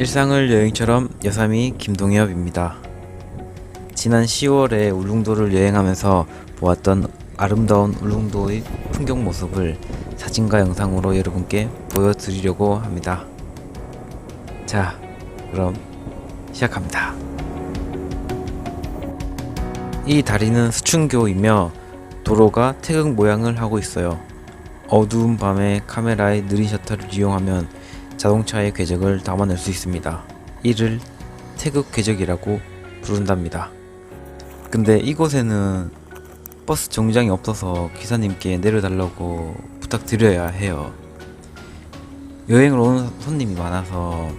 일상을 여행처럼 여삼이 김동엽입니다. 지난 10월에 울릉도를 여행하면서 보았던 아름다운 울릉도의 풍경 모습을 사진과 영상으로 여러분께 보여드리려고 합니다. 자, 그럼 시작합니다. 이 다리는 수춘교이며 도로가 태극 모양을 하고 있어요. 어두운 밤에 카메라의 느린 셔터를 이용하면 자동차의 궤적을 담아낼 수 있습니다. 이를 태극 궤적이라고 부른답니다. 근데 이곳에는 버스 정류장이 없어서 기사님께 내려달라고 부탁드려야 해요. 여행을 오는 손님이 많아서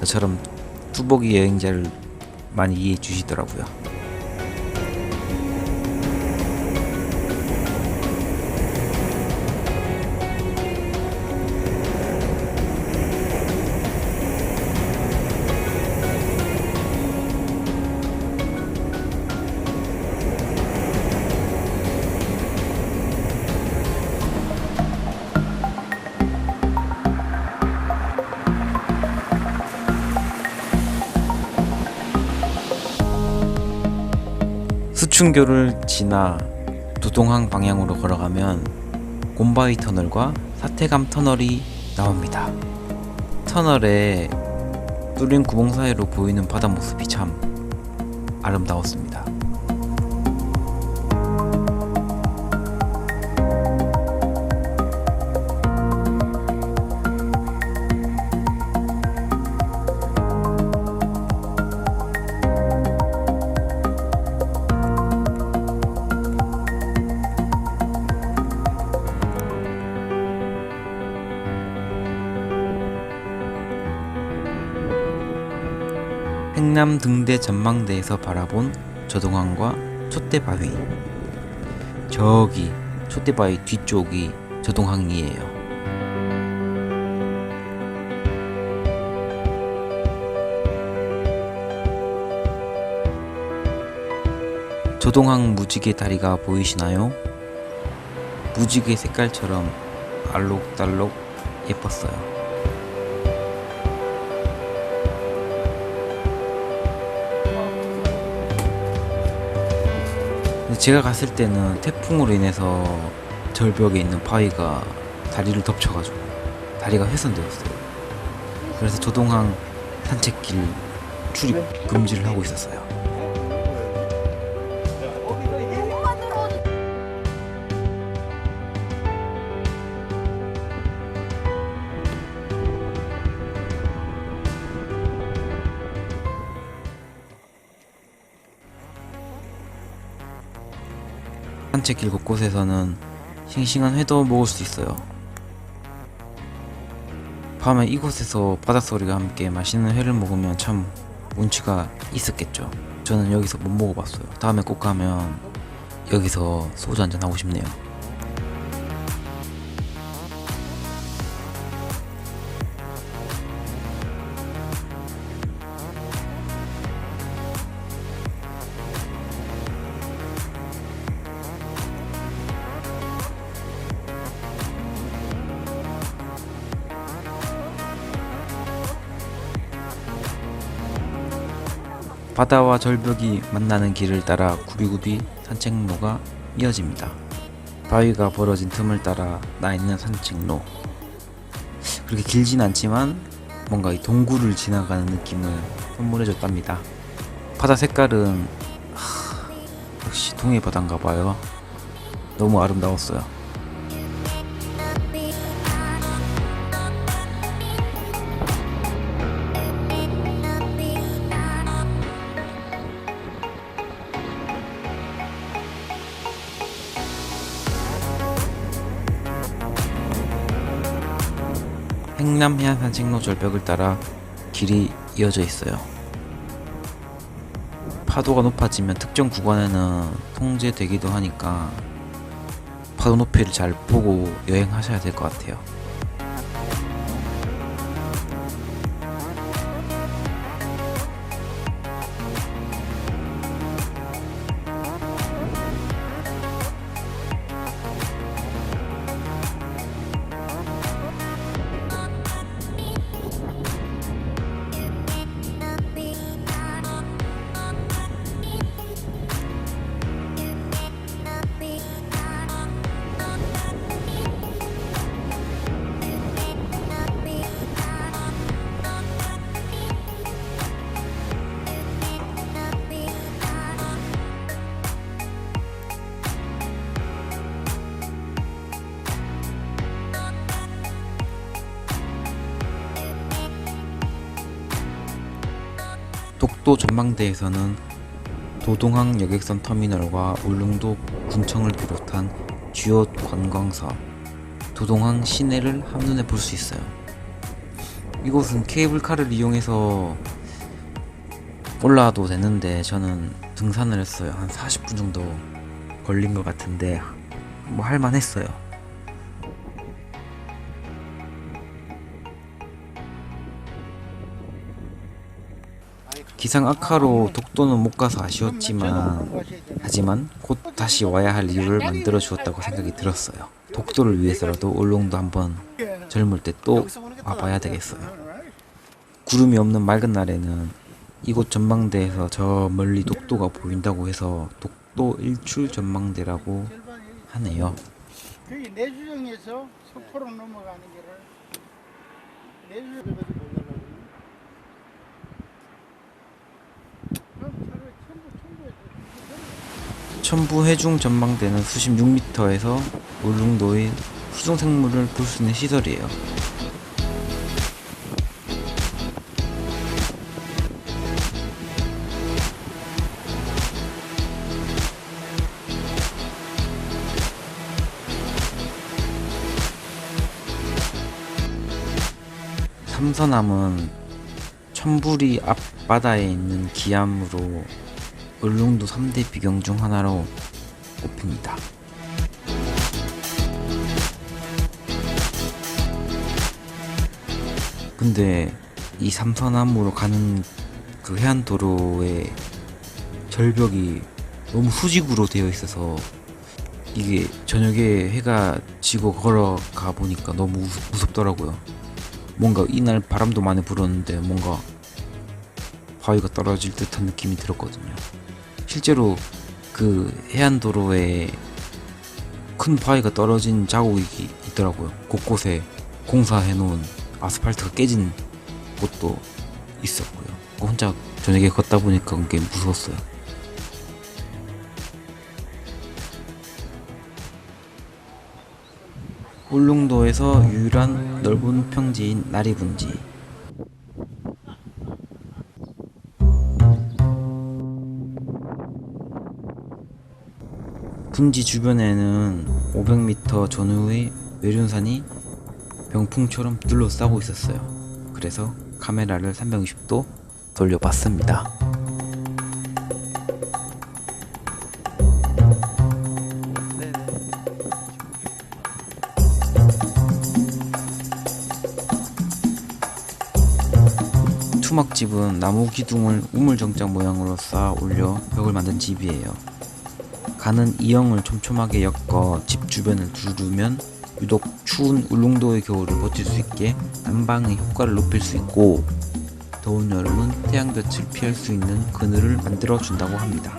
저처럼 뚜벅이 여행자를 많이 이해해 주시더라고요. 수춘교를 지나 두동항 방향으로 걸어가면 곰바위 터널과 사태감 터널이 나옵니다. 터널에 뚫린 구멍 사이로 보이는 바다 모습이 참 아름다웠습니다. 행남 등대 전망대에서 바라본 저동항과 촛대바위 저기 촛대바위 뒤쪽이 저동항이에요. 저동항 무지개 다리가 보이시나요? 무지개 색깔처럼 알록달록 예뻤어요. 제가 갔을 때는 태풍으로 인해서 절벽에 있는 바위가 다리를 덮쳐가지고 다리가 훼손되었어요. 그래서 조동항 산책길 출입 금지를 하고 있었어요. 산책길 곳곳에서는 싱싱한 회도 먹을 수 있어요. 밤에 이곳에서 바닷소리가 함께 맛있는 회를 먹으면 참 운치가 있었겠죠. 저는 여기서 못 먹어봤어요. 다음에 꼭 가면 여기서 소주 한잔 하고 싶네요. 바다와 절벽이 만나는 길을 따라 구비구비 산책로가 이어집니다. 바위가 벌어진 틈을 따라 나 있는 산책로. 그렇게 길진 않지만 뭔가 이 동굴을 지나가는 느낌을 선물해줬답니다. 바다 색깔은 하, 역시 동해 바다인가 봐요. 너무 아름다웠어요. 행남 해안 산책로 절벽을 따라 길이 이어져 있어요. 파도가 높아지면 특정 구간에는 통제되기도 하니까 파도 높이를 잘 보고 여행하셔야 될 것 같아요. 독도 전망대에서는 도동항 여객선 터미널과 울릉도 군청을 비롯한 주요 관광사, 도동항 시내를 한눈에 볼 수 있어요. 이곳은 케이블카를 이용해서 올라와도 되는데 저는 등산을 했어요. 한 40분 정도 걸린 것 같은데 뭐 할만했어요. 기상 악화로 독도는 못 가서 아쉬웠지만 하지만 곧 다시 와야 할 이유를 만들어 주었다고 생각이 들었어요. 독도를 위해서라도 울릉도 한번 젊을 때 또 와봐야 되겠어요. 구름이 없는 맑은 날에는 이곳 전망대에서 저 멀리 독도가 보인다고 해서 독도 일출 전망대라고 하네요. 그게 내주정에서 서포로 넘어가는 길을 내주정 천부 해중 전망대는 수심 6m에서 울릉도의 수중 생물을 볼 수 있는 시설이에요. 삼서남은 천부리 앞바다에 있는 기암으로 울릉도 3대 비경 중 하나로 꼽힙니다. 근데 이 삼서남으로 가는 그 해안도로의 절벽이 너무 수직으로 되어 있어서 이게 저녁에 해가 지고 걸어가 보니까 너무 무- 무섭더라고요. 뭔가 이날 바람도 많이 불었는데 뭔가 바위가 떨어질 듯한 느낌이 들었거든요. 실제로 그 해안도로에 큰 바위가 떨어진 자국이 있더라고요. 곳곳에 공사해 놓은 아스팔트가 깨진 곳도 있었고요. 혼자 저녁에 걷다 보니까 그게 무서웠어요. 울릉도에서 유일한 넓은 평지인 나리분지. 분지 주변에는 500m 전후의 외륜산이 병풍처럼 둘러싸고 있었어요. 그래서 카메라를 360도 돌려봤습니다. 투막집은 나무 기둥을 우물정자 모양으로 쌓아 올려 벽을 만든 집이에요. 가는 이형을 촘촘하게 엮어 집 주변을 두르면 유독 추운 울릉도의 겨울을 버틸 수 있게 난방의 효과를 높일 수 있고 더운 여름은 태양볕을 피할 수 있는 그늘을 만들어 준다고 합니다.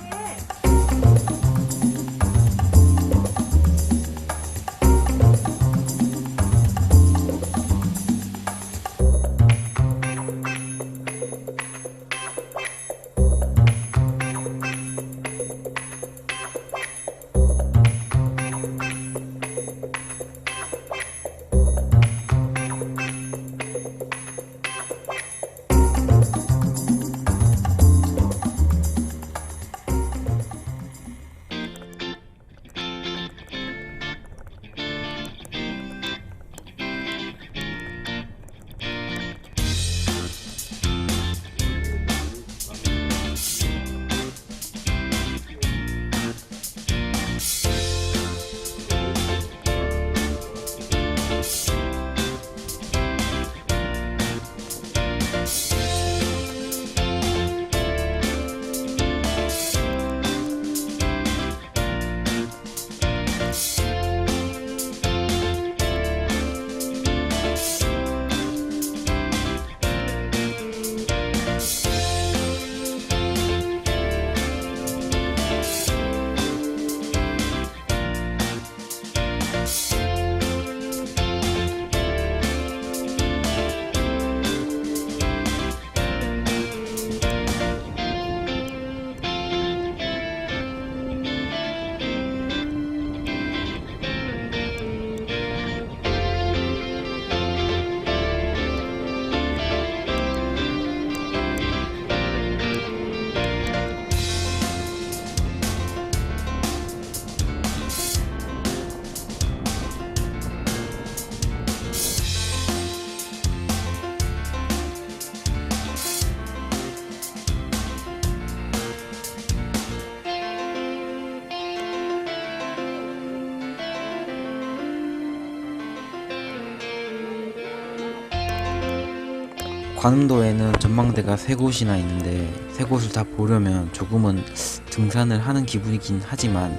관음도에는 전망대가 세 곳이나 있는데 세 곳을 다 보려면 조금은 등산을 하는 기분이긴 하지만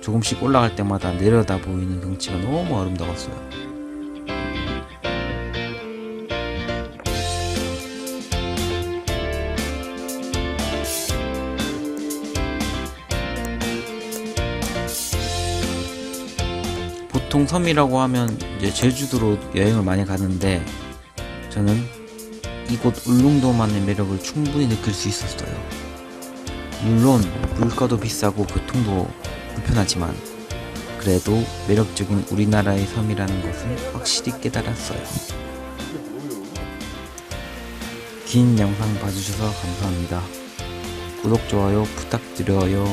조금씩 올라갈 때마다 내려다 보이는 경치가 너무 아름다웠어요. 보통 섬이라고 하면 이제 제주도로 여행을 많이 가는데 저는 이곳 울릉도만의 매력을 충분히 느낄 수 있었어요. 물론 물가도 비싸고 교통도 불편하지만 그래도 매력적인 우리나라의 섬이라는 것을 확실히 깨달았어요. 긴 영상 봐주셔서 감사합니다. 구독, 좋아요 부탁드려요.